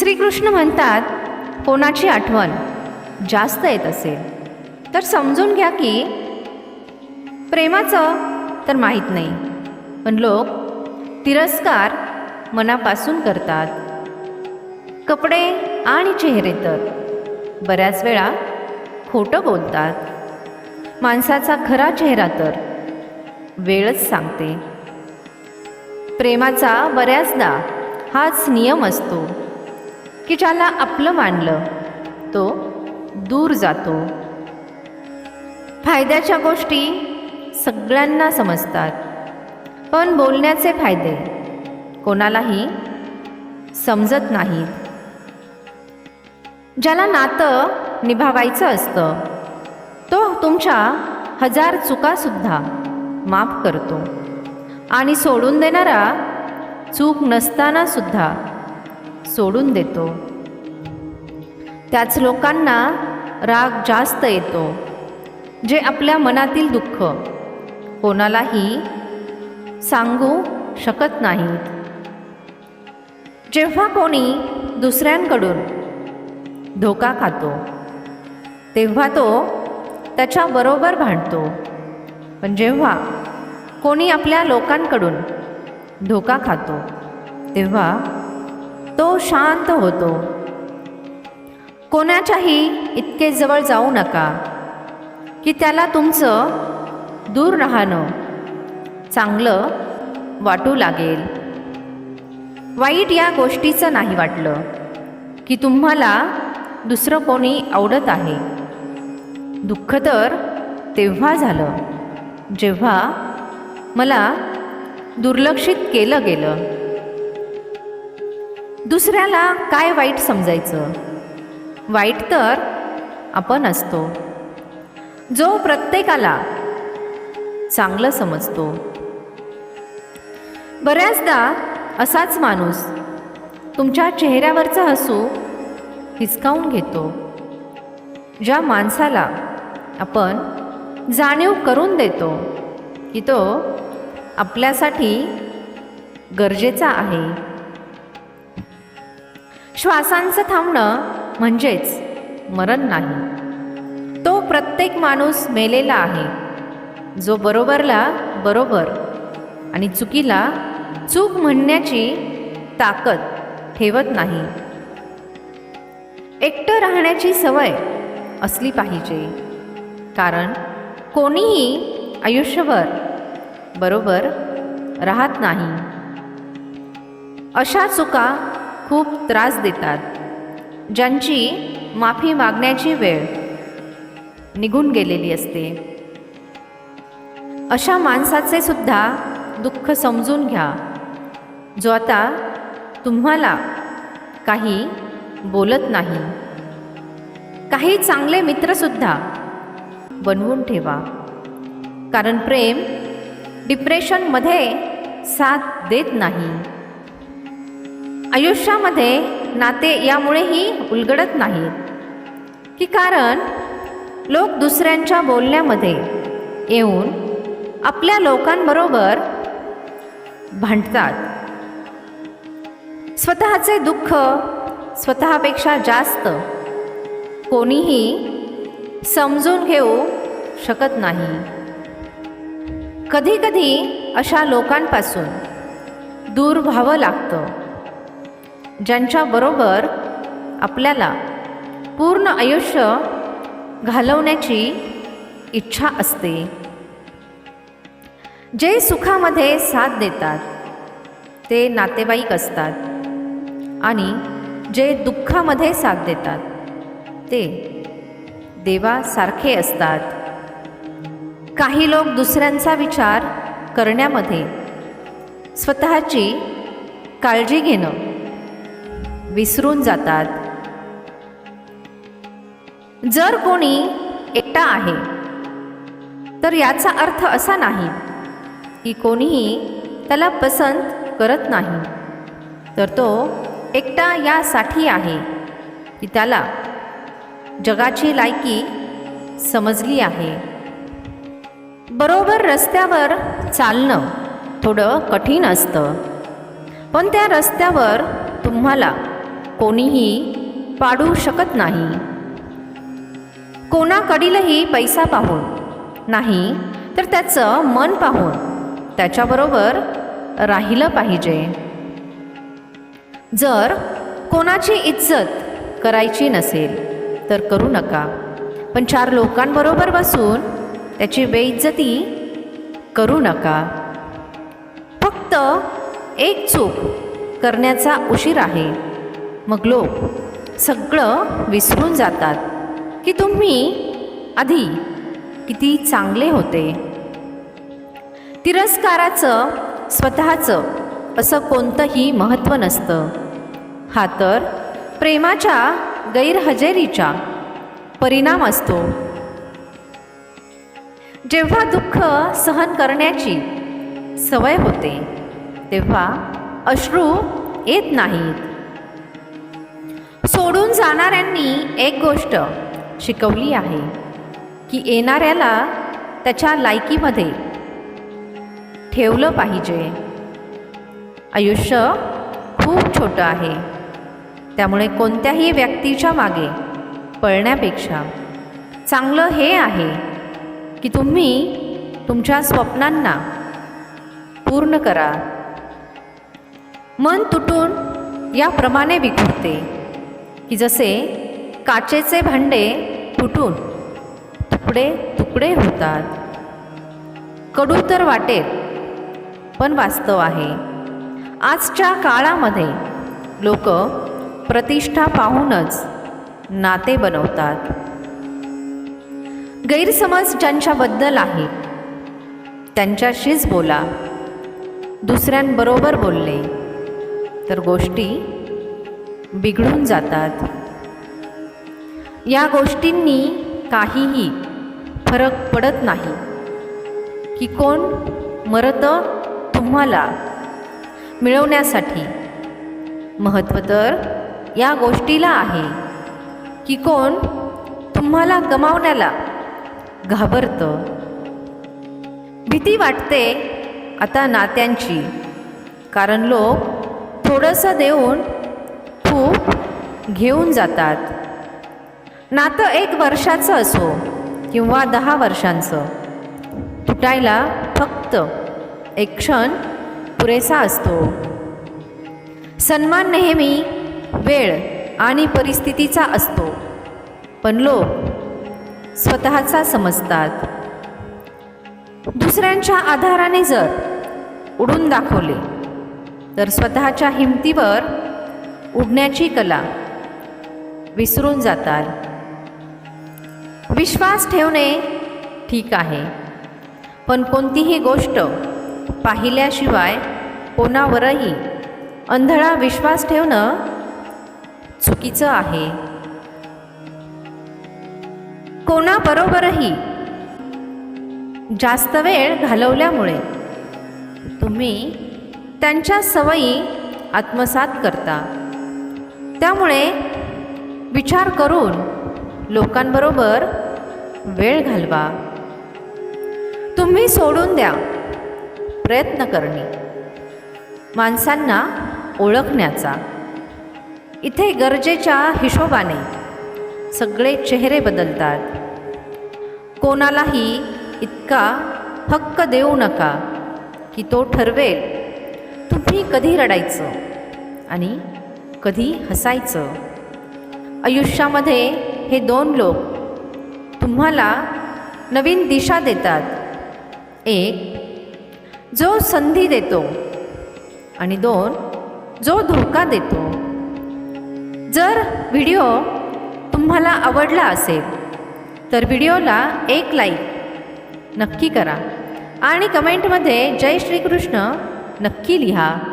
श्रीकृष्ण म्हणतात कोणाची आठवण जास्त येत असेल तर समजून घ्या की प्रेमाचं तर माहीत नाही पण लोक तिरस्कार मनापासून करतात. कपडे आणि चेहरे तर बऱ्याच वेळा खोटं बोलतात. माणसाचा खरा चेहरा तर वेळच सांगते. प्रेमाचा बऱ्याचदा हाच नियम असतो. की ज्याला आपलं मानलं तो दूर जातो. फायद्याच्या गोष्टी सगळ्यांना समजतात पण बोलण्याचे फायदे कोणालाही समजत नाहीत. ज्याला नातं निभावायचं असतं तो तुमच्या हजार चुकासुद्धा माफ करतो. आणि सोडून देणारा चूक नसतानासुद्धा सोडून देतो. त्याच लोकांना राग जास्त येतो जे आपल्या मनातील दुःख. कोणालाही सांगू शकत नाहीत. जेव्हा कोणी दुसऱ्यांकडून धोका खातो तेव्हा तो त्याच्याबरोबर भांडतो. पण जेव्हा कोणी आपल्या लोकांकडून धोका खातो तेव्हा तो शांत होतो. कोणाच्याही इतके जवळ जाऊ नका की त्याला तुमचं दूर राहणं चांगलं वाटू लागेल. वाईट या गोष्टीचं नाही वाटलं की तुम्हाला दुसरं कोणी आवडत आहे. दुःख तर तेव्हा झालं जेव्हा मला दुर्लक्षित केलं गेलं. दुसऱ्याला काय वाईट समजायचं? वाईट तर आपण असतो. जो प्रत्येकाला चांगलं समजतो. बऱ्याचदा असाच माणूस तुमच्या चेहऱ्यावरचं हसू हिसकावून घेतो. ज्या माणसाला आपण जाणीव करून देतो की तो आपल्यासाठी गरजेचा आहे. श्वासांचं थांबणं म्हणजेच मरण नाही. तो प्रत्येक माणूस मेलेला आहे. जो बरोबरला बरोबर आणि चुकीला चूक म्हणण्याची ताकद ठेवत नाही. एकटं राहण्याची सवय असली पाहिजे. कारण कोणीही आयुष्यभर बरोबर राहत नाही. अशा चुका खूप त्रास देतात. ज्यांची माफी मागण्याची वेळ निघून गेलेली असते. अशा माणसाचे सुद्धा दुःख समजून घ्या. जो आता तुम्हाला काही बोलत नाही. काही चांगले मित्रसुद्धा बनवून ठेवा. कारण प्रेम डिप्रेशनमध्ये साथ देत नाही. आयुष्यामध्ये नाते यामुळेही उलगडत नाहीत की कारण लोक दुसऱ्यांच्या बोलण्यामध्ये येऊन आपल्या लोकांबरोबर भांडतात. स्वतःचे दुःख स्वतःपेक्षा जास्त कोणीही समजून घेऊ शकत नाही. कधीकधी अशा लोकांपासून दूर व्हावं लागतं. ज्यांच्याबरोबर आपल्याला पूर्ण आयुष्य घालवण्याची इच्छा असते. जे सुखामध्ये साथ देतात ते नातेवाईक असतात आणि जे दुःखामध्ये साथ देतात ते देवासारखे असतात. काही लोक दुसऱ्यांचा विचार करण्यामध्ये स्वतःची काळजी घेणं विसरून जातात. जर कोणी एकटा आहे तर याचा अर्थ असा नाही की कोणीही त्याला पसंत करत नाही. तर तो एकटा यासाठी आहे की त्याला जगाची लायकी समजली आहे. बरोबर रस्त्यावर चालणं थोडं कठीण असतं पण त्या रस्त्यावर तुम्हाला कोणीही पाडू शकत नाही. कोणाकडीलही पैसा पाहून नाही तर त्याचं मन पाहून त्याच्याबरोबर राहिलं पाहिजे. जर कोणाची इज्जत करायची नसेल तर करू नका. पण चार लोकांबरोबर बसून त्याची बेइज्जती करू नका. फक्त एक चूक करण्याचा उशीर आहे. मग लोक सगळं विसरून जातात की तुम्ही आधी किती चांगले होते. तिरस्काराचं स्वतःचं असं कोणतंही महत्त्व नसतं. हा तर प्रेमाच्या गैरहजेरीचा परिणाम असतो. जेव्हा दुःख सहन करण्याची सवय होते तेव्हा अश्रू येत नाहीत. सोडून जाणाऱ्यांनी एक गोष्ट शिकवली आहे की येणाऱ्याला त्याच्या लायकीमध्ये ठेवलं पाहिजे. आयुष्य खूप छोटं आहे. त्यामुळे कोणत्याही व्यक्तीच्या मागे पळण्यापेक्षा चांगलं हे आहे की तुम्ही तुमच्या स्वप्नांना पूर्ण करा. मन तुटून याप्रमाणे विखुरते. की जसे काचेचे भांडे तुटून तुकडे तुकडे होतात. कडू तर वाटेल पण वास्तव आहे. आजच्या काळामध्ये लोक प्रतिष्ठा पाहूनच नाते बनवतात. गैरसमज ज्यांच्याबद्दल आहे त्यांच्याशीच बोला. दुसऱ्यांबरोबर बोलले तर गोष्टी बिघडून जातात. या गोष्टींनी काहीही फरक पडत नाही. की कोण मरतं तुम्हाला मिळवण्यासाठी महत्त्व तर या गोष्टीला आहे. की कोण तुम्हाला गमावण्याला घाबरतं. भीती वाटते आता नात्यांची. कारण लोक थोडंसं देऊन खूप घेऊन जातात. नातं एक वर्षाचं असो किंवा दहा वर्षांचं. तुटायला फक्त एक क्षण पुरेसा असतो. सन्मान नेहमी वेळ आणि परिस्थितीचा असतो. पण लोक स्वतःचा समजतात. दुसऱ्यांच्या आधाराने जर उडून दाखवले तर स्वतःच्या हिमतीवर उडण्याची कला. विसरून जाताल. विश्वास ठेवणे ठीक आहे पण कोणतीही गोष्ट पाहिल्याशिवाय कोणावरही अंधळा विश्वास ठेवणं चुकीचं आहे. कोणाबरोबरही जास्त वेळ घालवल्यामुळे तुम्ही त्यांच्या सवयी आत्मसात करता. त्यामुळे विचार करून लोकांबरोबर वेळ घालवा. तुम्ही सोडून द्या प्रयत्न करणे. माणसांना ओळखण्याचा. इथे गरजेच्या हिशोबाने सगळे चेहरे बदलतात. कोणालाही इतका हक्क देऊ नका की तो ठरवेल तुम्ही कधी रडायचं? आणि कधी हसायचं? आयुष्यामध्ये हे दोन लोक तुम्हाला नवीन दिशा देतात. एक जो संधी देतो आणि दोन जो धोका देतो. जर व्हिडिओ तुम्हाला आवडला असेल तर व्हिडिओला एक लाईक नक्की करा आणि कमेंटमध्ये जय श्रीकृष्ण नक्की लिहा.